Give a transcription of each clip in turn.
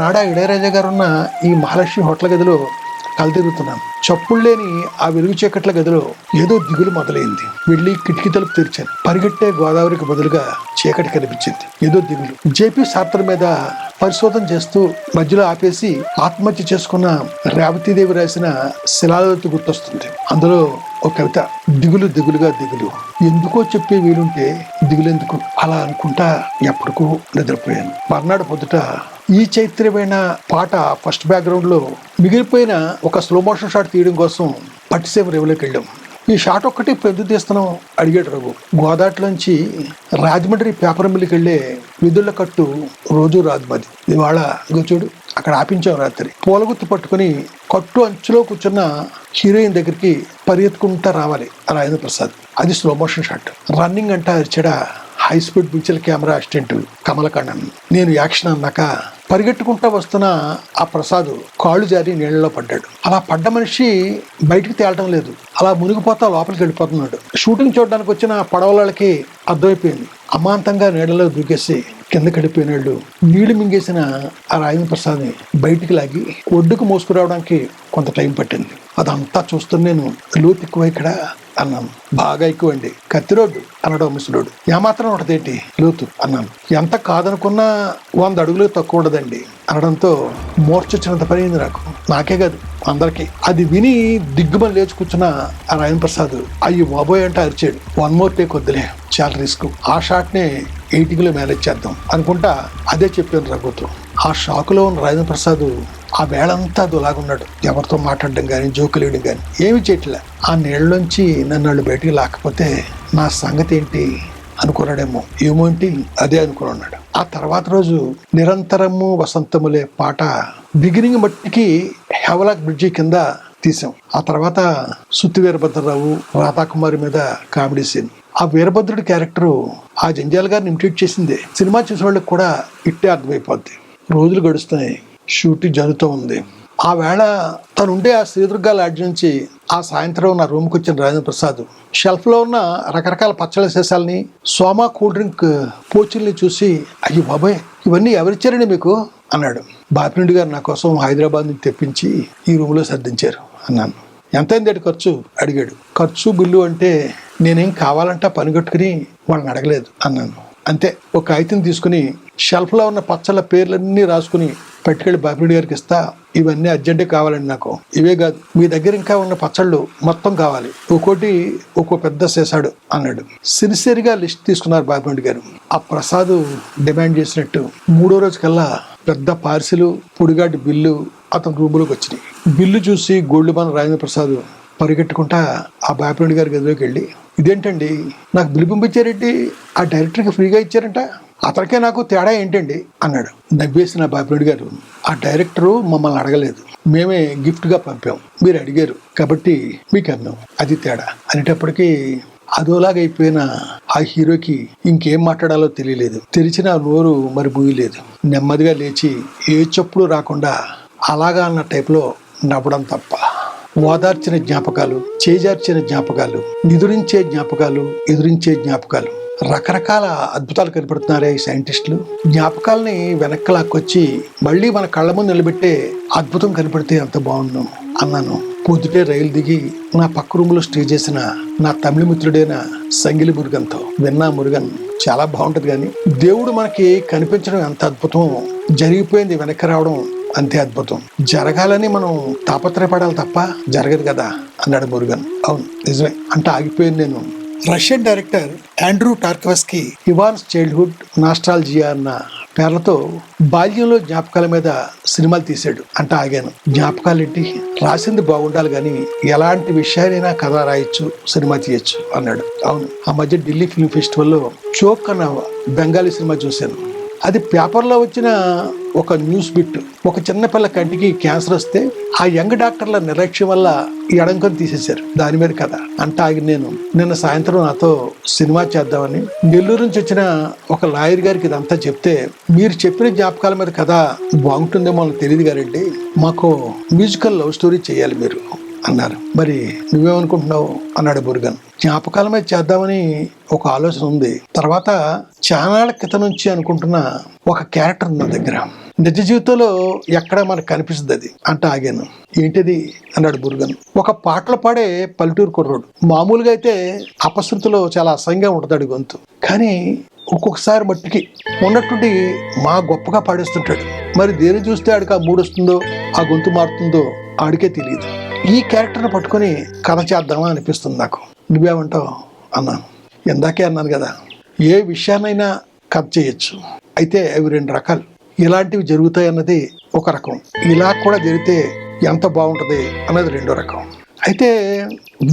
ఆనాడ ఇళయరాజా గారున్న ఈ మహాలక్ష్మి హోటల్ గదిలో కలతిరుగుతున్నాను చప్పుడు లేని ఆ వెలుగు చీకట్ల గదిలో ఏదో దిగులు మొదలైంది. వెళ్ళి కిటికీ తలుపు తెరిచాను. పరిగెట్టే గోదావరికి బదులుగా చీకటి కనిపించింది. ఏదో దిగులు. జేపీ శాస్త్రం మీద పరిశోధన చేస్తూ మధ్యలో ఆపేసి ఆత్మహత్య చేసుకున్న రేవతీదేవి రాసిన శిలాలతి గుర్తొస్తుంది. అందులో ఒక కవిత దిగులు దిగులుగా దిగులు. ఎందుకో చెప్పే వీలుంటే దిగులెందుకు? అలా అనుకుంటా ఎప్పటికూ నిద్రపోయాను. మర్నాడు పొద్దుట ఈ చైత్రమైన పాట ఫస్ట్ బ్యాక్గ్రౌండ్లో మిగిలిపోయిన ఒక స్లో మోషన్ షాట్ తీయడం కోసం పట్టిసేమ రేవులోకి వెళ్ళాం. ఈ షాట్ ఒక్కటి పెద్ద తీస్తున్నాం అడిగాడు రఘు. గోదాట్లోంచి రాజమండ్రి పేపర్ మిల్లుకి వెళ్ళే విధుల కట్టు రోజు రాదు ఇవాళ చూడు అక్కడ ఆపించాం రాత్రి. పూలగుత్తు పట్టుకుని కట్టు అంచులో కూర్చున్న హీరోయిన్ దగ్గరికి పరిగెత్తుకుంటా రావాలి రాజేంద్ర ప్రసాద్. అది స్లో మోషన్ షాట్ రన్నింగ్ అంట చెడ high speed picture camera assistant Kamalakandan నేను యాక్షన్ అన్నాక పరిగెట్టుకుంటూ వస్తున్న ఆ ప్రసాద్ కాళ్ళు జారి నీళ్ళలో పడ్డాడు. అలా పడ్డ మనిషి బయటికి తేలటం లేదు. అలా మునిగిపోతా లోపలికి వెళ్ళిపోతున్నాడు. షూటింగ్ చూడడానికి వచ్చిన పడవలకి అర్థమైపోయింది. అమాంతంగా నీళ్ళలో దూకేసి కింద వెళ్ళిపోయినాళ్ళు నీళ్ళు మింగేసిన ఆ రాజేంద్ర ప్రసాద్ని బయటికి లాగి ఒడ్డుకు మోసుకురావడానికి కొంత టైం పట్టింది. అదంతా చూస్తున్న నేను లోతు ఎక్కువ ఇక్కడ అన్నాను. బాగా ఎక్కువండి. కత్తి రోడ్డు అన్నాడు ఆ ముసలోడు. ఏమాత్రం ఉంటదేంటి లోతు అన్నాను. ఎంత కాదనుకున్నా వంద అడుగులు తక్కువ ఉండదండి అనడంతో మోర్చొచ్చినంత పని అయింది నాకు. నాకే కాదు అందరికీ. అది విని దిగ్గుమని లేచి కూర్చున్న ఆ రాయన్ ప్రసాద్ అయ్యి బాబోయ్ అంటే అరిచాడు. వన్ మోర్ టేక్ వద్దులే. చాలా రిస్క్. ఆ షాట్నే ఎయిటింగ్లో మేనేజ్ చేద్దాం అనుకుంటా అదే చెప్పాను రఘుతో. ఆ షాకులో ఉన్న రాజేంద్ర ప్రసాద్ ఆ వేళంతా దులాగున్నాడు ఎవరితో మాట్లాడడం కానీ జోకులు వేయడం కానీ ఏమి చేయట్లే. ఆ నీళ్ళలోంచి నన్ను వాళ్ళు బయటికి లాకపోతే నా సంగతి ఏంటి అనుకున్నాడేమో. ఏమో ఏంటి అదే అనుకున్నాడు ఆ తర్వాత రోజు నిరంతరము వసంతములే పాట బిగినింగ్ మట్టికి హెవలాక్ బ్రిడ్జి కింద తీసాం. ఆ తర్వాత సుత్తి వీరభద్రరావు రాధాకుమారి మీద కామెడీ సీన్. ఆ వీరభద్రుడి క్యారెక్టర్ ఆ జంజాల గారిని ఇమిటేట్ చేసిందే. సినిమా చూసిన వాళ్ళకి కూడా ఇట్టే అర్థమైపోద్ది. రోజులు గడుస్తున్నాయి. షూటింగ్ జరుగుతూ ఉంది. ఆ వేళ తను ఉండే ఆ శ్రీదుర్గా లాడ్జ్ నుంచి ఆ సాయంత్రం నా రూమ్కి వచ్చిన రాజేంద్ర ప్రసాద్. షెల్ఫ్లో ఉన్న రకరకాల పచ్చళ్ళ సీసాలని సోమా కూల్ డ్రింక్ పోచుల్ని చూసి అయ్యి బాబాయ్ ఇవన్నీ ఎవరిచ్చారండి మీకు? అన్నాడు. బాపిరెడ్డి గారు నా కోసం హైదరాబాద్ నుంచి తెప్పించి ఈ రూమ్లో సర్దించారు. అన్నాను. ఎంతైంది అటు ఖర్చు? అడిగాడు. ఖర్చు బిల్లు అంటే నేనేం కావాలంటే పని కట్టుకుని వాళ్ళని అడగలేదు అన్నాను. అంతే ఒక కాగితం తీసుకుని షెల్ఫ్లో ఉన్న పచ్చళ్ళ పేర్లన్నీ రాసుకుని పట్టుకెళ్ళి బాపిరెడ్డి గారికి ఇస్తా ఇవన్నీ అర్జెంటే కావాలండి నాకు. ఇవే కాదు మీ దగ్గర ఇంకా ఉన్న పచ్చళ్ళు మొత్తం కావాలి. ఒక్కోటి ఒక్కో పెద్ద చేశాడు అన్నాడు. సిన్సియర్గా లిస్ట్ తీసుకున్నారు బాపిరెడ్డి గారు. ఆ ప్రసాద్ డిమాండ్ చేసినట్టు మూడో రోజుకల్లా పెద్ద పార్సిలు పొడిగాటి బిల్లు అతని రూములోకి వచ్చినాయి. బిల్లు చూసి గోల్డ్ మన రాజేంద్ర ప్రసాద్ పరిగెట్టుకుంటా ఆ బాపిరెడ్డి గారి గదిలోకి వెళ్ళి ఇదేంటండి? నాకు బిల్లు పంపించారేంటి? ఆ డైరెక్టర్కి ఫ్రీగా ఇచ్చారంట? అతనికే నాకు తేడా ఏంటండి? అన్నాడు. నవ్వేసిన బాపిరెడ్డి గారు ఆ డైరెక్టరు మమ్మల్ని అడగలేదు. మేమే గిఫ్ట్గా పంపాం. మీరు అడిగారు కాబట్టి మీకు అమ్మాం అది తేడా. అనేటప్పటికీ అదోలాగా అయిపోయిన ఆ హీరోకి ఇంకేం మాట్లాడాలో తెలియలేదు. తెరిచిన నోరు మరి మూయలేదు. నెమ్మదిగా లేచి ఏ చెప్పుడు రాకుండా అలాగా అన్న టైప్లో నవ్వడం తప్ప. ఓదార్చిన జ్ఞాపకాలు చేజార్చిన జ్ఞాపకాలు నిదురించే జ్ఞాపకాలు ఎదురించే జ్ఞాపకాలు. రకరకాల అద్భుతాలు కనపడుతున్నారే ఈ సైంటిస్టులు. జ్ఞాపకాలని వెనక్కి లాక్కొచ్చి మళ్ళీ మన కళ్ళ ముందు నిలబెట్టే అద్భుతం కనపడితే ఎంత బాగుండు అన్నాను. పొద్దుటే రైలు దిగి నా పక్క రూమ్లో స్టే చేసిన నా తమిళ మిత్రుడైన సంగిలి మురుగన్తో విన్నా మురుగన్ చాలా బాగుంటుంది కానీ దేవుడు మనకి కనిపించడం ఎంత అద్భుతం జరిగిపోయింది వెనక్కి రావడం అంతే అద్భుతం. జరగాలని మనం తాపత్రయపడాలి తప్ప జరగదు కదా? అన్నాడు మురుగన్. అవును నిజమే. అంటే ఆగిపోయింది నేను. Russian director Andrew Tarkovsky Ivan's childhood nostalgia అన్న పేర్లతో బాల్యంలో జ్ఞాపకాల మీద సినిమాలు తీశాడు. అంటే ఆగాను. జ్ఞాపకాలు ఏంటి రాసింది బాగుండాలి కానీ ఎలాంటి విషయాలైనా కథ రాయొచ్చు సినిమా తీయచ్చు అన్నాడు. అవును ఆ మధ్య ఢిల్లీ ఫిల్మ్ ఫెస్టివల్లో చోక్ అన్న బెంగాలీ సినిమా చూశాను. అది పేపర్లో వచ్చిన ఒక న్యూస్ బిట్ ఒక చిన్న పిల్ల కంటికి క్యాన్సర్ వస్తే ఆ యంగ్ డాక్టర్ల నిర్లక్ష్యం వల్ల ఈ తీసేశారు. దాని మీద కథ. అంటే ఆగి నేను నిన్న సాయంత్రం నాతో సినిమా చేద్దామని నెల్లూరు నుంచి వచ్చిన ఒక లాయర్ గారికి ఇదంతా చెప్తే మీరు చెప్పిన జ్ఞాపకాల మీద కథ బాగుంటుందేమో అని తెలియదు గారండి. మాకు మ్యూజికల్ లవ్ స్టోరీ చేయాలి మీరు అన్నారు. మరి నువ్వేమనుకుంటున్నావు? అన్నాడు బుర్గన్ జ్ఞాపకాల మీద చేద్దామని ఒక ఆలోచన ఉంది. తర్వాత చానాళ్ళ క్రితం నుంచి అనుకుంటున్న ఒక క్యారెక్టర్ ఉంది నా దగ్గర. నిజ జీవితంలో ఎక్కడ మనకు కనిపిస్తుంది అది. అంటే ఆగాను. ఏంటిది? అన్నాడు బుర్గన్ ఒక పాటలు పాడే పల్లెటూరు కుర్రోడు. మామూలుగా అయితే అపశృతిలో చాలా అసహ్యంగా ఉంటుంది గొంతు. కానీ ఒక్కొక్కసారి మట్టికి ఉన్నట్టుండి మా గొప్పగా పాడేస్తుంటాడు. మరి దేని చూస్తే ఆడికి ఆ మూడు వస్తుందో ఆ గొంతు మారుతుందో ఆడికే తెలియదు ఈ క్యారెక్టర్ని పట్టుకొని కథ చేద్దామా అనిపిస్తుంది నాకు. నువ్వేమంటావు అన్నాను ఇందాకే అన్నాను కదా ఏ విషయాన్నైనా కట్ చేయొచ్చు. అయితే అవి రెండు రకాలు. ఇలాంటివి జరుగుతాయి అన్నది ఒక రకం. ఇలా కూడా జరిగితే ఎంత బాగుంటుంది అన్నది రెండో రకం. అయితే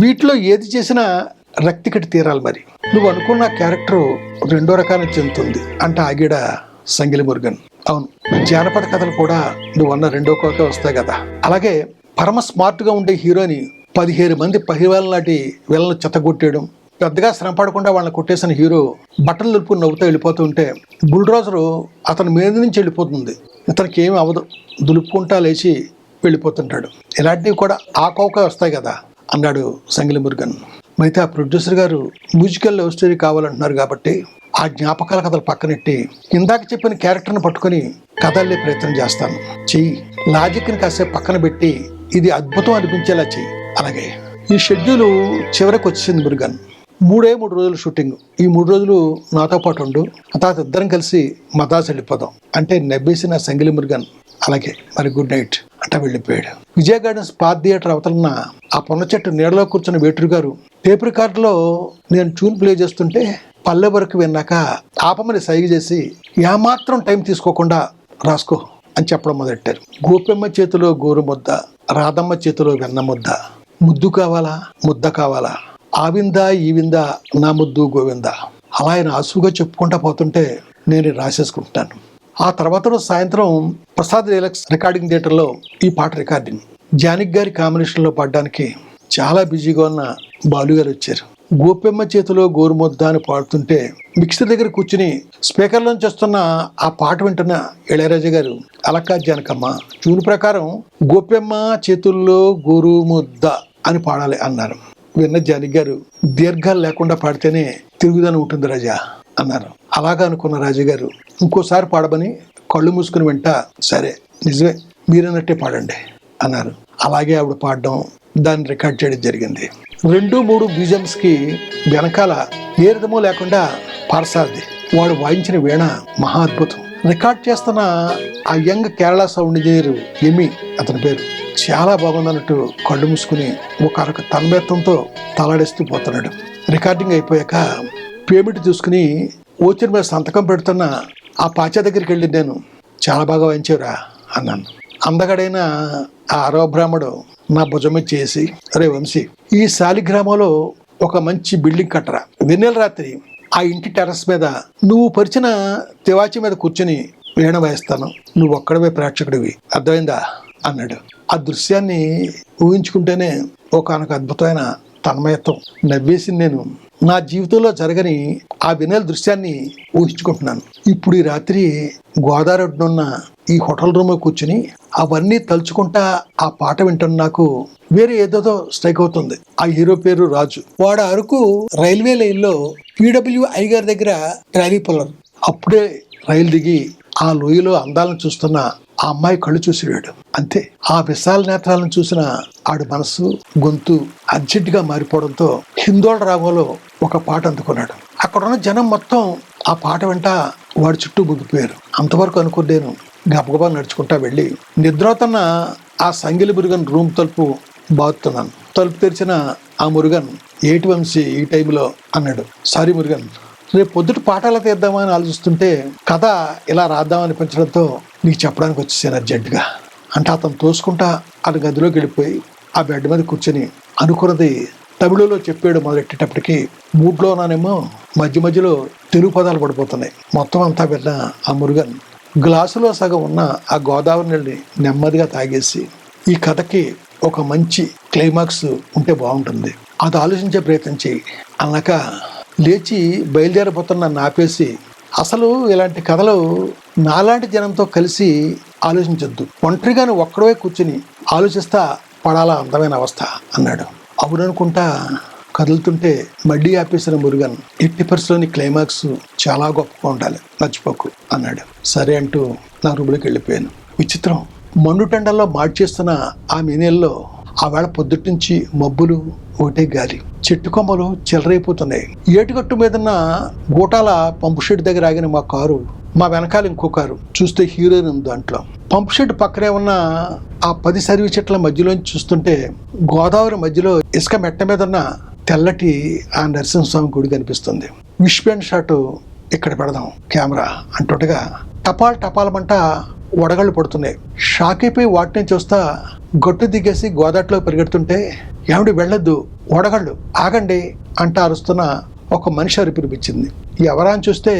వీటిలో ఏది చేసినా రక్తికటి తీరాలి మరి. నువ్వు అనుకున్న క్యారెక్టర్ రెండో రకానికి చెందుతుంది అంటే ఆగిడ సంగిలి మురుగన్ అవును జానపద కథలు కూడా నువ్వు అన్న రెండో కోకే వస్తాయి కదా. అలాగే పరమ స్మార్ట్గా ఉండే హీరోని పదిహేను మంది పహివాళ్ళ నాటి వీళ్ళను చెత్తగొట్టేయడం. పెద్దగా శ్రమ పడకుండా వాళ్ళని కొట్టేసిన హీరో బట్టలు నిలుపుకుని నవ్వుతూ వెళ్ళిపోతూ ఉంటే బుల్డ్రోజరు అతని మీద నుంచి వెళ్ళిపోతుంది. ఇతనికి ఏమి అవదు. దులుపుకుంటా లేచి వెళ్ళిపోతుంటాడు. ఇలాంటివి కూడా ఆకోక వస్తాయి కదా అన్నాడు సంగిలి మురుగన్ అయితే ఆ ప్రొడ్యూసర్ గారు మ్యూజికల్ లవ్ స్టోరీ కావాలంటున్నారు కాబట్టి ఆ జ్ఞాపకాల కథలు పక్కనెట్టి ఇందాక చెప్పిన క్యారెక్టర్ని పట్టుకొని కథల్లే ప్రయత్నం చేస్తాను. చెయ్యి. లాజిక్ని కాసేపు పక్కన పెట్టి ఇది అద్భుతం అనిపించేలా చెయ్యి. అలాగే ఈ షెడ్యూల్ చివరికి వచ్చింది మురుగన్. మూడే మూడు రోజులు షూటింగ్. ఈ మూడు రోజులు నాతో పాటు ఉండు. తర్వాత ఇద్దరం కలిసి మద్రాసు వెళ్ళిపోదాం. అంటే నవ్వేసిన సంగిలి మురుగన్. అలాగే మరి గుడ్ నైట్ అంట వెళ్ళిపోయాడు. విజయ గార్డెన్స్ పాత్ థియేటర్ అవతలన్న ఆ పొన్న చెట్టు నీడలో కూర్చున్న వేటూరు గారు టేప్ రికార్డులో నేను ట్యూన్ ప్లే చేస్తుంటే పల్లె వరకు విన్నాక ఆపమని సైగ చేసి ఏమాత్రం టైం తీసుకోకుండా రాసుకో అని చెప్పడం మొదలెట్టారు. గోపెమ్మ చేతిలో గోరు ముద్ద రాధమ్మ చేతిలో వెన్న ముద్దు కావాలా? ముద్ద కావాలా? ఆ విందా ఈ విందా నా ముద్దు గోవిందా? అలా ఆయన ఆసుగా చెప్పుకుంటా పోతుంటే నేను రాసేసుకుంటున్నాను ఆ తర్వాత రోజు సాయంత్రం ప్రసాద్ రిలాక్స్ రికార్డింగ్ థియేటర్లో ఈ పాట రికార్డింగ్. జానిక్ గారి కాంబినేషన్లో పాడడానికి చాలా బిజీగా ఉన్న బాలుగారు వచ్చారు. గోపెమ్మ చేతిలో గోరుముద్ద అని పాడుతుంటే మిక్సర్ దగ్గర కూర్చుని స్పీకర్లోంచి వస్తున్న ఆ పాట వింటున్న ఇళయరాజా గారు అలక్కా జానకమ్మ ట్యూన్ ప్రకారం గోపెమ్మ చేతుల్లో గోరుముద్ద అని పాడాలి అన్నారు. విన్న జానకి గారు దీర్ఘాలు లేకుండా పాడితేనే తిరుగుదనం ఉంటుంది రాజా అన్నారు. అలాగా అనుకున్న రాజుగారు ఇంకోసారి పాడమని కళ్ళు మూసుకుని వెంట సరే నిజమే మీరన్నట్టే పాడండి అన్నారు. అలాగే ఆవిడ పాడడం దాన్ని రికార్డ్ చేయడం జరిగింది. రెండు మూడు మ్యూజియంస్ వెనకాల ఏ లేకుండా పార్సాది వాడు వాయించిన వీణ మహా అద్భుతం. రికార్డ్ చేస్తున్న ఆ యంగ్ కేరళ సౌండ్ ఇంజనీర్ ఎమి అతని పేరు. చాలా బాగుందన్నట్టు కళ్ళు మూసుకుని ఒక అరక తన్మయత్వంతో తలాడేస్తూ పోతున్నాడు. రికార్డింగ్ అయిపోయాక పేమెంట్ చూసుకుని ఓచర్ మీద సంతకం పెడుతున్న ఆ పాచా దగ్గరికి వెళ్ళి నేను చాలా బాగా వాయించేవరా అన్నాను. అందగడైన ఆ అరవ బ్రాహ్మడు నా భుజం మీద చేసి అరే వంశీ ఈ శాలిగ్రామంలో ఒక మంచి బిల్డింగ్ కట్టరా. వెన్నెల రాత్రి ఆ ఇంటి టెర్రస్ మీద నువ్వు పరిచిన తివాచి మీద కూర్చుని వీణ వాయిస్తాను నువ్వు ఒక్కడవే ప్రేక్షకుడివి. అర్థమైందా? అన్నాడు. ఆ దృశ్యాన్ని ఊహించుకుంటేనే ఒకనొక అద్భుతమైన తన్మయత్వం నవ్వేసి నేను. నా జీవితంలో జరగని ఆ వినల దృశ్యాన్ని ఊహించుకుంటున్నాను. ఇప్పుడు ఈ రాత్రి గోదావరి ఉన్న ఈ హోటల్ రూమ్లో కూర్చుని అవన్నీ తలుచుకుంటా ఆ పాట వింటున్న నాకు వేరే ఏదోదో స్ట్రైక్ అవుతుంది. ఆ హీరో పేరు రాజు. వాడు అరకు రైల్వే లైన్లో పీడబ్ల్యూ ఐ గారి దగ్గర ట్రాలీ పొలర్ అప్పుడే రైలు దిగి ఆ లోయలో అందాలను చూస్తున్న ఆ అమ్మాయి కళ్ళు చూసివాడు. అంతే. ఆ విశాల నేత్రాలను చూసిన ఆడు మనసు గొంతు అర్జెంటుగా మారిపోవడంతో హిందోళ రాగంలో ఒక పాట అందుకున్నాడు. అక్కడ ఉన్న జనం మొత్తం ఆ పాట వెంట వాడి చుట్టూ ముగ్గిపోయారు అంతవరకు అనుకున్నాను గబగబా నడుచుకుంటా వెళ్ళి నిద్రతన్న ఆ సంగిలి మురుగన్ రూమ్ తలుపు బాగుతున్నాను తలుపు తెరిచిన ఆ మురుగన్ ఏటి వంశీ ఈ టైంలో అన్నాడు. సారీ మురుగన్ రేపు పొద్దుట పాఠాలు తీద్దామని ఆలోచిస్తుంటే కథ ఇలా రాద్దామనిపించడంతో నీకు చెప్పడానికి వచ్చేసాను అర్జెంటుగా. అంటే అతను తోసుకుంటా అతని గదిలోకి వెళ్ళిపోయి ఆ బెడ్ మీద కూర్చొని అనుకున్నది తమిళలో చెప్పాడు మొదలెట్టేటప్పటికి మూడ్లోనేమో మధ్య మధ్యలో తెలుగు పదాలు పడిపోతున్నాయి. మొత్తం అంతా వెళ్ళిన ఆ మురుగన్ గ్లాసులో సగం ఉన్న ఆ గోదావరి నీళ్ళని నెమ్మదిగా తాగేసి ఈ కథకి ఒక మంచి క్లైమాక్స్ ఉంటే బాగుంటుంది. అది ఆలోచించే ప్రయత్నం చేయి. అన్నాక లేచి బయలుదేరిపోతున్న నాపేసి ఆపేసి అసలు ఇలాంటి కథలు నాలాంటి జనంతో కలిసి ఆలోచించొద్దు. ఒంటరిగాను ఒక్కడే కూర్చుని ఆలోచిస్తా పడాలా అందమైన అవస్థ అన్నాడు. అవుననుకుంటా కదులుతుంటే మడ్డీ ఆపేసిన మురుగన్ ఎట్టి పరిస్థితుల్లోని క్లైమాక్స్ చాలా గొప్పగా ఉండాలి. మర్చిపోకు అన్నాడు. సరే అంటూ నా రూములోకి వెళ్ళిపోయాను. విచిత్రం. మండుటెండల్లో మార్చేస్తున్న ఆ మినేల్లో ఆ వేళ పొద్దుటి నుంచి మబ్బులు ఒకటే గాలి. చెట్టు కొమ్మలు చెలరైపోతున్నాయి ఏటుగట్టు మీదన్న గూటాల పంపు షెడ్ దగ్గర ఆగిన మా కారు మా వెనకాల ఇంకో కారు. చూస్తే హీరోయిన్ ఉంది దాంట్లో. పంపు షెడ్ పక్కనే ఉన్న ఆ పది సర్వీస్ చెట్ల మధ్యలోంచి చూస్తుంటే గోదావరి మధ్యలో ఇసుక మెట్ట మీద ఉన్న తెల్లటి ఆ నరసింహస్వామి గుడి కనిపిస్తుంది. విష్పెన్ షాట్ ఇక్కడ పెడదాం. కెమెరా అంటుండగా టపాల్ టపాలమంట వడగళ్ళు పడుతున్నాయి. షాక్ అయిపోయి వాటిని చూస్తా గొట్టు దిగేసి గోదాట్లో పరిగెడుతుంటే ఏమిటి వెళ్ళొద్దు వడగళ్ళు ఆగండి అంట అరుస్తున్న ఒక మనిషి అరిపినిపించింది. ఎవరా అని చూస్తే